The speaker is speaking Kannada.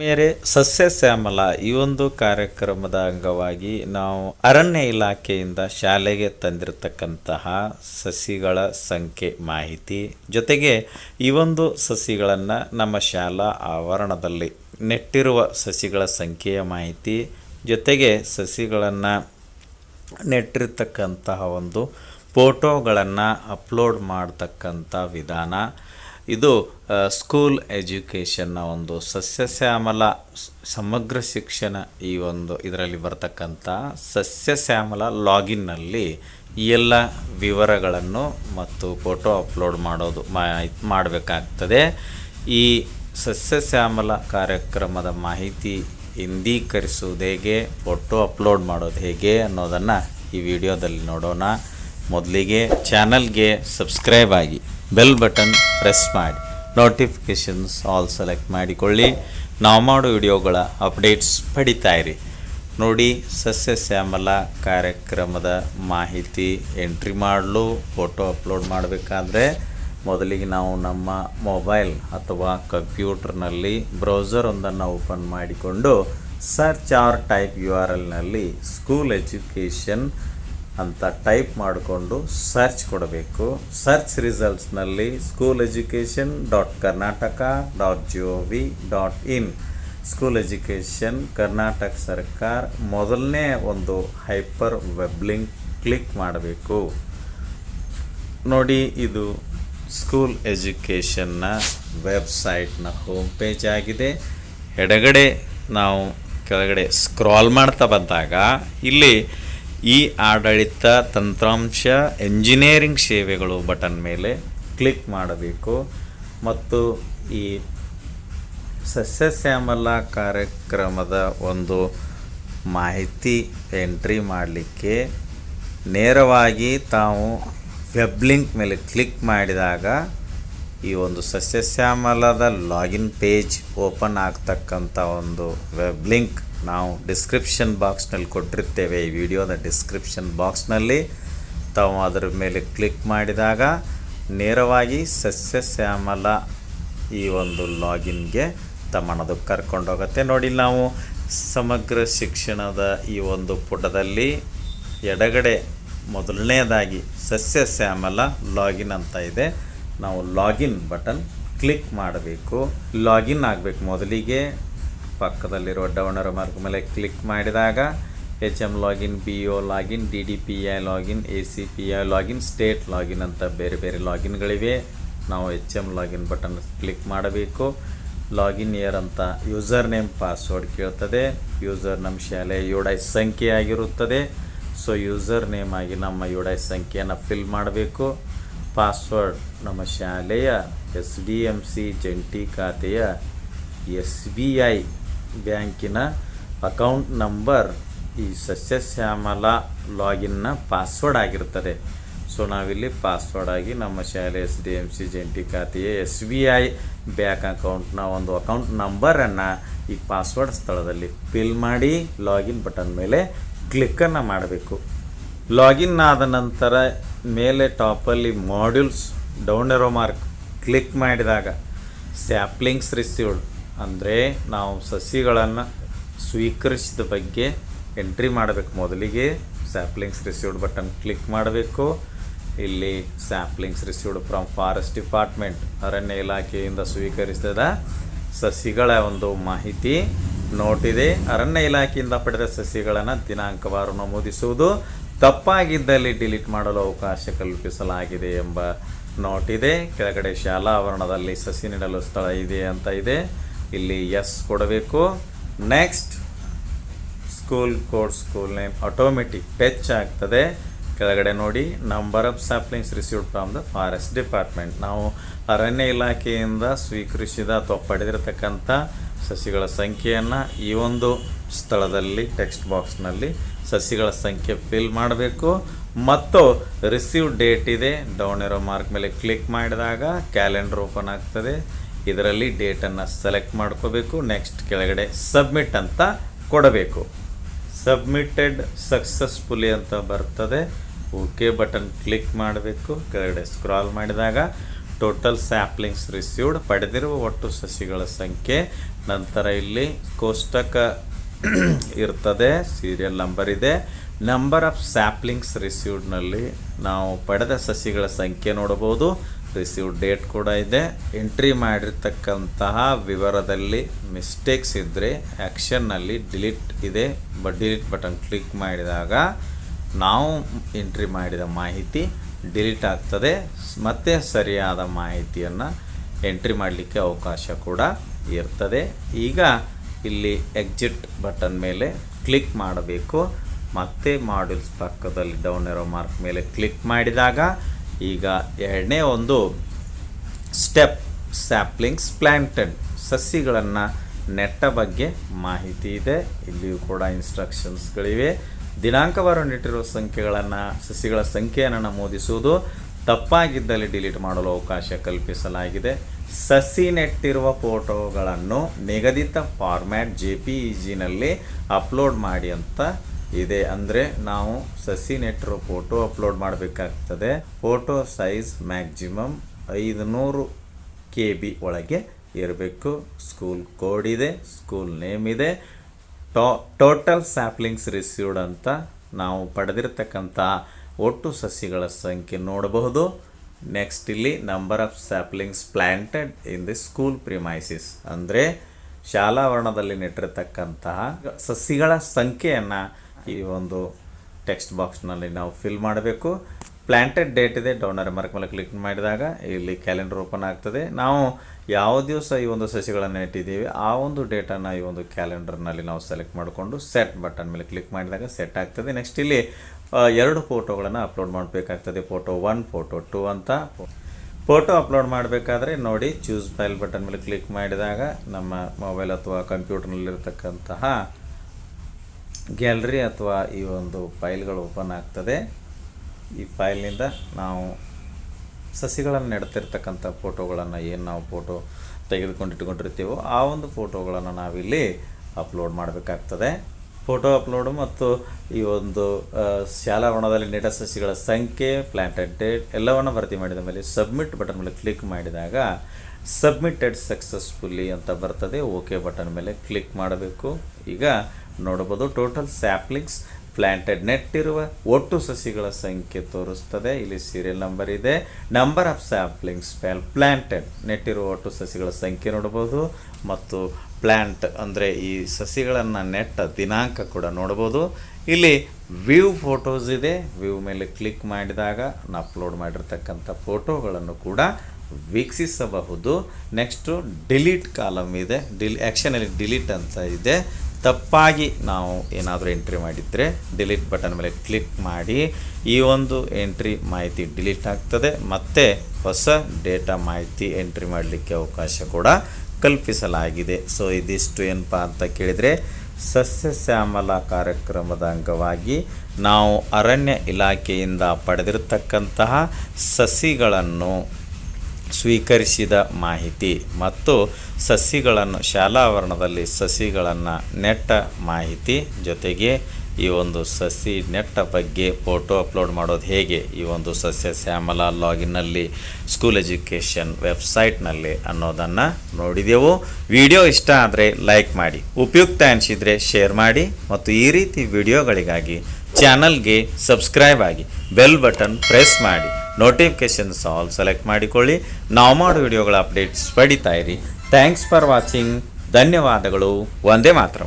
ಮೇರೆ ಸಸ್ಯ ಶ್ಯಾಮಲ, ಈ ಒಂದು ಕಾರ್ಯಕ್ರಮದ ಅಂಗವಾಗಿ ನಾವು ಅರಣ್ಯ ಇಲಾಖೆಯಿಂದ ಶಾಲೆಗೆ ತಂದಿರತಕ್ಕಂತಹ ಸಸಿಗಳ ಸಂಖ್ಯೆ ಮಾಹಿತಿ, ಜೊತೆಗೆ ಈ ಒಂದು ಸಸಿಗಳನ್ನು ನಮ್ಮ ಶಾಲಾ ಆವರಣದಲ್ಲಿ ನೆಟ್ಟಿರುವ ಸಸಿಗಳ ಸಂಖ್ಯೆಯ ಮಾಹಿತಿ, ಜೊತೆಗೆ ಸಸಿಗಳನ್ನು ನೆಟ್ಟಿರ್ತಕ್ಕಂತಹ ಒಂದು ಫೋಟೋಗಳನ್ನು ಅಪ್ಲೋಡ್ ಮಾಡತಕ್ಕಂಥ ವಿಧಾನ. ಇದು ಸ್ಕೂಲ್ ಎಜುಕೇಷನ್ನ ಒಂದು ಸಸ್ಯಶ್ಯಾಮಲ ಸಮಗ್ರ ಶಿಕ್ಷಣ ಈ ಒಂದು ಇದರಲ್ಲಿ ಬರ್ತಕ್ಕಂಥ ಸಸ್ಯಶ್ಯಾಮಲ ಲಾಗಿನ್ನಲ್ಲಿ ಈ ಎಲ್ಲ ವಿವರಗಳನ್ನು ಮತ್ತು ಫೋಟೋ ಅಪ್ಲೋಡ್ ಮಾಡೋದು ಮಾಡಬೇಕಾಗ್ತದೆ. ಈ ಸಸ್ಯಶ್ಯಾಮಲ ಕಾರ್ಯಕ್ರಮದ ಮಾಹಿತಿ ಹಿಂದೀಕರಿಸುವುದು ಹೇಗೆ ಫೋಟೋ ಅಪ್ಲೋಡ್ ಮಾಡೋದು ಹೇಗೆ ಅನ್ನೋದನ್ನು ಈ ವಿಡಿಯೋದಲ್ಲಿ ನೋಡೋಣ. ಮೊದಲಿಗೆ ಚಾನಲ್ಗೆ ಸಬ್ಸ್ಕ್ರೈಬ್ ಆಗಿ. ಬೆಲ್ ಬಟನ್ ಪ್ರೆಸ್ ಮಾಡಿ. ನೋಟಿಫಿಕೇಷನ್ಸ್ ಆಲ್ ಸೆಲೆಕ್ಟ್ ಮಾಡಿಕೊಳ್ಳಿ. ನಾವು ಮಾಡೋ ವಿಡಿಯೋಗಳ ಅಪ್ಡೇಟ್ಸ್ ಪಡಿತಾ ಇರಿ. ನೋಡಿ, ಸಸ್ಯ ಶ್ಯಾಮಲ ಕಾರ್ಯಕ್ರಮದ ಮಾಹಿತಿ ಎಂಟ್ರಿ ಮಾಡಲು ಫೋಟೋ ಅಪ್ಲೋಡ್ ಮಾಡಬೇಕಾದ್ರೆ ಮೊದಲಿಗೆ ನಾವು ನಮ್ಮ ಮೊಬೈಲ್ ಅಥವಾ ಕಂಪ್ಯೂಟರ್ನಲ್ಲಿ ಬ್ರೌಸರ್ ಒಂದನ್ನು ಓಪನ್ ಮಾಡಿಕೊಂಡು search or type U R ಎಲ್ನಲ್ಲಿ school education ಅಂತ ಟೈಪ್ ಮಾಡಿಕೊಂಡು ಸರ್ಚ್ ಕೊಡಬೇಕು. Search ರಿಸಲ್ಟ್ಸ್ನಲ್ಲಿ school education dot Karnataka dot G O V dot in school education Karnataka ಸರ್ಕಾರ ಮೊದಲನೇ ಒಂದು ಹೈಪರ್ ವೆಬ್ ಲಿಂಕ್ ಕ್ಲಿಕ್ ಮಾಡಬೇಕು. ನೋಡಿ ಇದು ಸ್ಕೂಲ್ ಎಜುಕೇಷನ್ನ ವೆಬ್ಸೈಟ್ನ ಹೋಮ್ ಪೇಜ್ ಆಗಿದೆ. ಎಡಗಡೆ ನಾವು ಕೆಳಗಡೆ ಸ್ಕ್ರಾಲ್ ಮಾಡ್ತಾ ಬಂದಾಗ ಇಲ್ಲಿ ಈ ಆಡಳಿತ ತಂತ್ರಾಂಶ ಎಂಜಿನಿಯರಿಂಗ್ ಸೇವೆಗಳು ಬಟನ್ ಮೇಲೆ ಕ್ಲಿಕ್ ಮಾಡಬೇಕು. ಮತ್ತು ಈ ಸಸ್ಯಶ್ಯಾಮಲ ಕಾರ್ಯಕ್ರಮದ ಒಂದು ಮಾಹಿತಿ ಎಂಟ್ರಿ ಮಾಡಲಿಕ್ಕೆ ನೇರವಾಗಿ ತಾವು ವೆಬ್ ಲಿಂಕ್ ಮೇಲೆ ಕ್ಲಿಕ್ ಮಾಡಿದಾಗ ಈ ಒಂದು ಸಸ್ಯಶ್ಯಾಮಲದ ಲಾಗಿನ್ ಪೇಜ್ ಓಪನ್ ಆಗ್ತಕ್ಕಂಥ ಒಂದು ವೆಬ್ ಲಿಂಕ್ ನಾವು ಡಿಸ್ಕ್ರಿಪ್ಷನ್ ಬಾಕ್ಸ್ನಲ್ಲಿ ಕೊಟ್ಟಿರ್ತೇವೆ. ಈ ವಿಡಿಯೋದ ಡಿಸ್ಕ್ರಿಪ್ಷನ್ ಬಾಕ್ಸ್ನಲ್ಲಿ ತಾವು ಅದರ ಮೇಲೆ ಕ್ಲಿಕ್ ಮಾಡಿದಾಗ ನೇರವಾಗಿ ಸಸ್ಯಶ್ಯಾಮಲ ಈ ಒಂದು ಲಾಗಿನ್ಗೆ ತಮ್ಮನದು ಕರ್ಕೊಂಡೋಗುತ್ತೆ ನೋಡಿ ನಾವು ಸಮಗ್ರ ಶಿಕ್ಷಣದ ಈ ಒಂದು ಪುಟದಲ್ಲಿ ಎಡಗಡೆ ಮೊದಲನೇದಾಗಿ ಸಸ್ಯಶ್ಯಾಮಲ ಲಾಗಿನ್ ಅಂತ ಇದೆ. ನಾವು ಲಾಗಿನ್ ಬಟನ್ ಕ್ಲಿಕ್ ಮಾಡಬೇಕು. ಲಾಗಿನ್ ಆಗಬೇಕು. ಮೊದಲಿಗೆ ಪಕ್ಕದಲ್ಲಿರುವ ಡೌನರ್ ಮಾರ್ಕ್ ಮೇಲೆ ಕ್ಲಿಕ್ ಮಾಡಿದಾಗ H M login, B O login, D D P I login, A C P I login, state login ಅಂತ ಬೇರೆ ಬೇರೆ ಲಾಗಿನ್ಗಳಿವೆ. ನಾವು H M login button click ಮಾಡಬೇಕು. ಲಾಗಿನ್ ಇಯರ್ ಅಂತ ಯೂಸರ್ ನೇಮ್, ಪಾಸ್ವರ್ಡ್ ಕೇಳ್ತದೆ. ಯೂಸರ್ ನಮ್ಮ ಶಾಲೆಯ ಯುಡೈ ಸಂಖ್ಯೆ ಆಗಿರುತ್ತದೆ. ಸೊ ಯೂಸರ್ ನೇಮ್ ಆಗಿ ನಮ್ಮ ಯುಡೈ ಸಂಖ್ಯೆಯನ್ನು ಫಿಲ್ ಮಾಡಬೇಕು. ಪಾಸ್ವರ್ಡ್ ನಮ್ಮ ಶಾಲೆಯ ಎಸ್ ಡಿ ಎಂ ಸಿ ಜಂಟಿ ಖಾತೆಯ ಎಸ್ ಬಿ ಐ ಬ್ಯಾಂಕಿನ ಅಕೌಂಟ್ ನಂಬರ್ ಈ ಸಸ್ಯಶ್ಯಾಮಲ ಲಾಗಿನ್ನ ಪಾಸ್ವರ್ಡ್ ಆಗಿರ್ತದೆ ಸೊ, ನಾವಿಲ್ಲಿ ಪಾಸ್ವರ್ಡ್ ಆಗಿ ನಮ್ಮ ಶಾಲೆ ಎಸ್ ಡಿ ಎಂ ಸಿ ಜಂಟಿ ಖಾತೆಯ ಎಸ್ ಬಿ ಐ ಬ್ಯಾಂಕ್ ಅಕೌಂಟ್ನ ಒಂದು ಅಕೌಂಟ್ ನಂಬರನ್ನು ಈ ಪಾಸ್ವರ್ಡ್ ಸ್ಥಳದಲ್ಲಿ ಫಿಲ್ ಮಾಡಿ ಲಾಗಿನ್ ಬಟನ್ ಮೇಲೆ ಕ್ಲಿಕ್ಕನ್ನು ಮಾಡಬೇಕು. ಲಾಗಿನ್ ಆದ ನಂತರ ಮೇಲೆ ಟಾಪಲ್ಲಿ modules, down arrow mark click ಮಾಡಿದಾಗ ಸ್ಯಾಪ್ಲಿಂಗ್ಸ್ ರಿಸೀವ್ಡ್ ಅಂದರೆ ನಾವು ಸಸಿಗಳನ್ನು ಸ್ವೀಕರಿಸಿದ ಬಗ್ಗೆ ಎಂಟ್ರಿ ಮಾಡಬೇಕು. ಮೊದಲಿಗೆ ಸ್ಯಾಪ್ಲಿಂಗ್ಸ್ ರಿಸೀವ್ಡ್ ಬಟನ್ ಕ್ಲಿಕ್ ಮಾಡಬೇಕು. ಇಲ್ಲಿ saplings received from forest department ಅರಣ್ಯ ಇಲಾಖೆಯಿಂದ ಸ್ವೀಕರಿಸಿದ ಸಸಿಗಳ ಒಂದು ಮಾಹಿತಿ ನೋಟಿದೆ ಅರಣ್ಯ ಇಲಾಖೆಯಿಂದ ಪಡೆದ ಸಸಿಗಳನ್ನು ದಿನಾಂಕವಾರು ನಮೂದಿಸುವುದು. ತಪ್ಪಾಗಿದ್ದಲ್ಲಿ ಡಿಲೀಟ್ ಮಾಡಲು ಅವಕಾಶ ಕಲ್ಪಿಸಲಾಗಿದೆ ಎಂಬ ನೋಟ್ ಇದೆ. ಕೆಳಗಡೆ ಶಾಲಾ ಆವರಣದಲ್ಲಿ ಸಸಿ ನೆಡಲು ಸ್ಥಳ ಇದೆ ಅಂತ ಇದೆ. ಇಲ್ಲಿ ಎಸ್ ಕೊಡಬೇಕು. Next, school code school name automatic fetch ಆಗ್ತದೆ. ಕೆಳಗಡೆ ನೋಡಿ, number of saplings received from the forest department. ನಾವು ಅರಣ್ಯ ಇಲಾಖೆಯಿಂದ ಸ್ವೀಕರಿಸಿದ ಅಥವಾ ಪಡೆದಿರತಕ್ಕಂಥ ಸಸಿಗಳ ಸಂಖ್ಯೆಯನ್ನು ಈ ಒಂದು ಸ್ಥಳದಲ್ಲಿ ಟೆಕ್ಸ್ಟ್ ಬಾಕ್ಸ್ನಲ್ಲಿ ಸಸಿಗಳ ಸಂಖ್ಯೆ ಫಿಲ್ ಮಾಡಬೇಕು. ಮತ್ತು ರಿಸೀವ್ ಡೇಟ್ ಇದೆ. ಡೌನ್ ಇರೋ ಮಾರ್ಕ್ ಮೇಲೆ ಕ್ಲಿಕ್ ಮಾಡಿದಾಗ ಕ್ಯಾಲೆಂಡರ್ ಓಪನ್ ಆಗ್ತದೆ. ಇದರಲ್ಲಿ ಡೇಟನ್ನು ಸೆಲೆಕ್ಟ್ ಮಾಡ್ಕೋಬೇಕು. ನೆಕ್ಸ್ಟ್ ಕೆಳಗಡೆ ಸಬ್ಮಿಟ್ ಅಂತ ಕೊಡಬೇಕು. ಸಬ್ಮಿಟೆಡ್ ಸಕ್ಸಸ್ಫುಲಿ ಅಂತ ಬರ್ತದೆ. ಓಕೆ ಬಟನ್ ಕ್ಲಿಕ್ ಮಾಡಬೇಕು. ಕೆಳಗಡೆ ಸ್ಕ್ರಾಲ್ ಮಾಡಿದಾಗ ಟೋಟಲ್ ಸ್ಯಾಪ್ಲಿಂಗ್ಸ್ ರಿಸೀವ್ಡ್ ಪಡೆದಿರುವ ಒಟ್ಟು ಸಸಿಗಳ ಸಂಖ್ಯೆ. ನಂತರ ಇಲ್ಲಿ ಕೋಷ್ಟಕ ಇರ್ತದೆ ಸೀರಿಯಲ್ ನಂಬರ್ ಇದೆ. ನಂಬರ್ ಆಫ್ ಸ್ಯಾಪ್ಲಿಂಗ್ಸ್ ರಿಸೀವ್ಡ್ನಲ್ಲಿ ನಾವು ಪಡೆದ ಸಸಿಗಳ ಸಂಖ್ಯೆ ನೋಡಬಹುದು. ರಿಸೀವ್ಡ್ ಡೇಟ್ ಕೂಡ ಇದೆ. ಎಂಟ್ರಿ ಮಾಡಿರ್ತಕ್ಕಂತಹ ವಿವರದಲ್ಲಿ ಮಿಸ್ಟೇಕ್ಸ್ ಇದ್ದರೆ ಆ್ಯಕ್ಷನ್ನಲ್ಲಿ ಡಿಲೀಟ್ ಇದೆ. ಬಟ್ ಡಿಲೀಟ್ ಬಟನ್ ಕ್ಲಿಕ್ ಮಾಡಿದಾಗ ನಾವು ಎಂಟ್ರಿ ಮಾಡಿದ ಮಾಹಿತಿ ಡಿಲೀಟ್ ಆಗ್ತದೆ. ಮತ್ತೆ ಸರಿಯಾದ ಮಾಹಿತಿಯನ್ನು ಎಂಟ್ರಿ ಮಾಡಲಿಕ್ಕೆ ಅವಕಾಶ ಕೂಡ ಇರ್ತದೆ. ಈಗ ಇಲ್ಲಿ ಎಕ್ಸಿಟ್ ಬಟನ್ ಮೇಲೆ ಕ್ಲಿಕ್ ಮಾಡಬೇಕು. ಮತ್ತೆ ಮಾಡ್ಯೂಲ್ಸ್ ಪಕ್ಕದಲ್ಲಿ ಡೌನ್ ಇರೋ ಮಾರ್ಕ್ ಮೇಲೆ ಕ್ಲಿಕ್ ಮಾಡಿದಾಗ ಈಗ ಎರಡನೇ ಒಂದು ಸ್ಟೆಪ್ ಸ್ಯಾಪ್ಲಿಂಗ್ಸ್ ಪ್ಲ್ಯಾಂಟೆಡ್ ಸಸಿಗಳನ್ನು ನೆಟ್ಟ ಬಗ್ಗೆ ಮಾಹಿತಿ ಇದೆ. ಇಲ್ಲಿಯೂ ಕೂಡ ಇನ್ಸ್ಟ್ರಕ್ಷನ್ಸ್ಗಳಿವೆ ದಿನಾಂಕವಾರು ನೆಟ್ಟಿರುವ ಸಂಖ್ಯೆಗಳನ್ನು, ಸಸಿಗಳ ಸಂಖ್ಯೆಯನ್ನು ನಮೂದಿಸುವುದು. ತಪ್ಪಾಗಿದ್ದಲ್ಲಿ ಡಿಲೀಟ್ ಮಾಡಲು ಅವಕಾಶ ಕಲ್ಪಿಸಲಾಗಿದೆ. ಸಸಿ ನೆಟ್ಟಿರುವ ಫೋಟೋಗಳನ್ನು ನಿಗದಿತ ಫಾರ್ಮ್ಯಾಟ್ ಜೆ ಪಿ ಇ ಜಿನಲ್ಲಿ ಅಪ್ಲೋಡ್ ಮಾಡಿ ಅಂತ ಇದೆ. ಅಂದರೆ ನಾವು ಸಸಿ ನೆಟ್ಟಿರೋ ಫೋಟೋ ಅಪ್ಲೋಡ್ ಮಾಡಬೇಕಾಗ್ತದೆ. ಫೋಟೋ ಸೈಜ್ ಮ್ಯಾಕ್ಸಿಮಮ್ ಐದುನೂರು ಕೆ ಬಿ ಒಳಗೆ ಇರಬೇಕು. ಸ್ಕೂಲ್ ಕೋಡ್ ಇದೆ ಸ್ಕೂಲ್ ನೇಮ್ ಇದೆ. ಟೋ ಟೋಟಲ್ ಸ್ಯಾಪ್ಲಿಂಗ್ಸ್ ರಿಸೀವ್ಡ್ ಅಂತ ನಾವು ಪಡೆದಿರತಕ್ಕಂಥ ಒಟ್ಟು ಸಸಿಗಳ ಸಂಖ್ಯೆ ನೋಡಬಹುದು. ನೆಕ್ಸ್ಟ್ ಇಲ್ಲಿ number of saplings planted in the school premises ಅಂದರೆ ಶಾಲಾ ನೆಟ್ಟಿರ್ತಕ್ಕಂತಹ ಸಸಿಗಳ ಸಂಖ್ಯೆಯನ್ನು ಈ ಒಂದು ಟೆಕ್ಸ್ಟ್ ಬಾಕ್ಸ್ನಲ್ಲಿ ನಾವು ಫಿಲ್ ಮಾಡಬೇಕು. ಪ್ಲ್ಯಾಂಟೆಡ್ ಡೇಟ್ ಇದೆ. ಡೌನರ್ ಮಾರ್ಕ್ ಮೇಲೆ ಕ್ಲಿಕ್ ಮಾಡಿದಾಗ ಇಲ್ಲಿ ಕ್ಯಾಲೆಂಡರ್ ಓಪನ್ ಆಗ್ತದೆ. ನಾವು ಯಾವ ದಿವಸ ಈ ಒಂದು ಸಸಿಗಳನ್ನು ನೆಟ್ಟಿದ್ದೀವಿ, ಆ ಒಂದು ಡೇಟನ್ನು ಈ ಒಂದು ಕ್ಯಾಲೆಂಡರ್ನಲ್ಲಿ ನಾವು ಸೆಲೆಕ್ಟ್ ಮಾಡಿಕೊಂಡು ಸೆಟ್ ಬಟನ್ ಮೇಲೆ ಕ್ಲಿಕ್ ಮಾಡಿದಾಗ ಸೆಟ್ ಆಗ್ತದೆ. ನೆಕ್ಸ್ಟ್ ಇಲ್ಲಿ ಎರಡು ಫೋಟೋಗಳನ್ನು ಅಪ್ಲೋಡ್ ಮಾಡಬೇಕಾಗ್ತದೆ. ಫೋಟೋ ಒನ್, ಫೋಟೋ ಟು ಅಂತ. ಫೋಟೋ ಅಪ್ಲೋಡ್ ಮಾಡಬೇಕಾದ್ರೆ ನೋಡಿ, ಚೂಸ್ ಫೈಲ್ ಬಟನ್ ಮೇಲೆ ಕ್ಲಿಕ್ ಮಾಡಿದಾಗ ನಮ್ಮ ಮೊಬೈಲ್ ಅಥವಾ ಕಂಪ್ಯೂಟರ್ನಲ್ಲಿರ್ತಕ್ಕಂತಹ ಗ್ಯಾಲರಿ ಅಥವಾ ಈ ಒಂದು ಫೈಲ್ಗಳು ಓಪನ್ ಆಗ್ತದೆ. ಈ ಫೈಲ್ನಿಂದ ನಾವು ಸಸಿಗಳನ್ನು ನೆಡ್ತಿರ್ತಕ್ಕಂಥ ಫೋಟೋಗಳನ್ನು ಏನು ನಾವು ಫೋಟೋ ತೆಗೆದುಕೊಂಡು ಇಟ್ಕೊಂಡಿರ್ತೀವೋ ಆ ಒಂದು ಫೋಟೋಗಳನ್ನು ನಾವಿಲ್ಲಿ ಅಪ್ಲೋಡ್ ಮಾಡಬೇಕಾಗ್ತದೆ. ಫೋಟೋ ಅಪ್ಲೋಡು ಮತ್ತು ಈ ಒಂದು ಶಾಲಾ ವಣದಲ್ಲಿ ನೆಟ ಸಸಿಗಳ ಸಂಖ್ಯೆ ಪ್ಲಾಂಟೆಡ್ ಡೇಟ್ ಎಲ್ಲವನ್ನು ಭರ್ತಿ ಮಾಡಿದ ಮೇಲೆ ಸಬ್ಮಿಟ್ ಬಟನ್ ಮೇಲೆ ಕ್ಲಿಕ್ ಮಾಡಿದಾಗ ಸಬ್ಮಿಟೆಡ್ ಸಕ್ಸಸ್ಫುಲ್ಲಿ ಅಂತ ಬರ್ತದೆ. ಓಕೆ ಬಟನ್ ಮೇಲೆ ಕ್ಲಿಕ್ ಮಾಡಬೇಕು. ಈಗ ನೋಡಬಹುದು ಟೋಟಲ್ ಸ್ಯಾಪ್ಲಿಂಗ್ಸ್ ಪ್ಲ್ಯಾಂಟೆಡ್ ನೆಟ್ಟಿರುವ ಒಟ್ಟು ಸಸಿಗಳ ಸಂಖ್ಯೆ ತೋರಿಸ್ತದೆ. ಇಲ್ಲಿ ಸೀರಿಯಲ್ ನಂಬರ್ ಇದೆ. ನಂಬರ್ ಆಫ್ ಸ್ಯಾಪ್ಲಿಂಗ್ಸ್ ಸ್ಪೆಲ್ ಪ್ಲ್ಯಾಂಟೆಡ್ ನೆಟ್ಟಿರುವ ಒಟ್ಟು ಸಸಿಗಳ ಸಂಖ್ಯೆ ನೋಡ್ಬೋದು ಮತ್ತು ಪ್ಲ್ಯಾಂಟ್ ಅಂದರೆ ಈ ಸಸಿಗಳನ್ನು ನೆಟ್ಟ ದಿನಾಂಕ ಕೂಡ ನೋಡ್ಬೋದು ಇಲ್ಲಿ ವ್ಯೂ ಫೋಟೋಸ್ ಇದೆ. ವ್ಯೂ ಮೇಲೆ ಕ್ಲಿಕ್ ಮಾಡಿದಾಗ ನಾನು ಅಪ್ಲೋಡ್ ಮಾಡಿರ್ತಕ್ಕಂಥ ಫೋಟೋಗಳನ್ನು ಕೂಡ ವೀಕ್ಷಿಸಬಹುದು. ನೆಕ್ಸ್ಟು ಡಿಲೀಟ್ ಕಾಲಮ್ ಇದೆ. ಡಿಲ್ ಆ್ಯಕ್ಷನಲ್ಲಿ ಡಿಲೀಟ್ ಅಂತ ಇದೆ. ತಪ್ಪಾಗಿ ನಾವು ಏನಾದರೂ ಎಂಟ್ರಿ ಮಾಡಿದರೆ ಡಿಲೀಟ್ ಬಟನ್ ಮೇಲೆ ಕ್ಲಿಕ್ ಮಾಡಿ ಈ ಒಂದು ಎಂಟ್ರಿ ಮಾಹಿತಿ ಡಿಲೀಟ್ ಆಗ್ತದೆ, ಮತ್ತು ಹೊಸ ಡೇಟಾ ಮಾಹಿತಿ ಎಂಟ್ರಿ ಮಾಡಲಿಕ್ಕೆ ಅವಕಾಶ ಕೂಡ ಕಲ್ಪಿಸಲಾಗಿದೆ. ಸೊ ಇದಿಷ್ಟು ಏನಪ್ಪ ಅಂತ ಕೇಳಿದರೆ, ಸಸ್ಯ ಶ್ಯಾಮಲ ಕಾರ್ಯಕ್ರಮದ ಅಂಗವಾಗಿ ನಾವು ಅರಣ್ಯ ಇಲಾಖೆಯಿಂದ ಪಡೆದಿರತಕ್ಕಂತಹ ಸಸಿಗಳನ್ನು ಸ್ವೀಕರಿಸಿದ ಮಾಹಿತಿ ಮತ್ತು ಸಸಿಗಳನ್ನು ಶಾಲಾ ಆವರಣದಲ್ಲಿ ಸಸಿಗಳನ್ನು ನೆಟ್ಟ ಮಾಹಿತಿ ಜೊತೆಗೆ ಈ ಒಂದು ಸಸಿ ನೆಟ್ಟ ಬಗ್ಗೆ ಫೋಟೋ ಅಪ್ಲೋಡ್ ಮಾಡೋದು ಹೇಗೆ? ಈ ಒಂದು ಸಸ್ಯ ಶ್ಯಾಮಲ ಲಾಗಿನ್ನಲ್ಲಿ ಸ್ಕೂಲ್ ಎಜುಕೇಷನ್ ವೆಬ್ಸೈಟ್ನಲ್ಲಿ ಅನ್ನೋದನ್ನು ನೋಡಿದೆವು. ವಿಡಿಯೋ ಇಷ್ಟ ಆದರೆ ಲೈಕ್ ಮಾಡಿ, ಉಪಯುಕ್ತ ಅನಿಸಿದರೆ ಶೇರ್ ಮಾಡಿ ಮತ್ತು ಈ ರೀತಿ ವಿಡಿಯೋಗಳಿಗಾಗಿ ಚಾನಲ್ಗೆ ಸಬ್ಸ್ಕ್ರೈಬ್ ಆಗಿ ಬೆಲ್ ಬಟನ್ ಪ್ರೆಸ್ ಮಾಡಿ. ನೋಟಿಫಿಕೇಶನ್ಸ್ ಆಲ್ ಸೆಲೆಕ್ಟ್ ಮಾಡಿಕೊಳ್ಳಿ. ನಾವು ಮಾಡೋ ವಿಡಿಯೋಗಳ ಅಪ್ಡೇಟ್ಸ್ ಪಡಿತಾ ಇರಿ. ಥ್ಯಾಂಕ್ಸ್ ಫಾರ್ ವಾಚಿಂಗ್ ಧನ್ಯವಾದಗಳು. ಒಂದೇ ಮಾತ್ರ.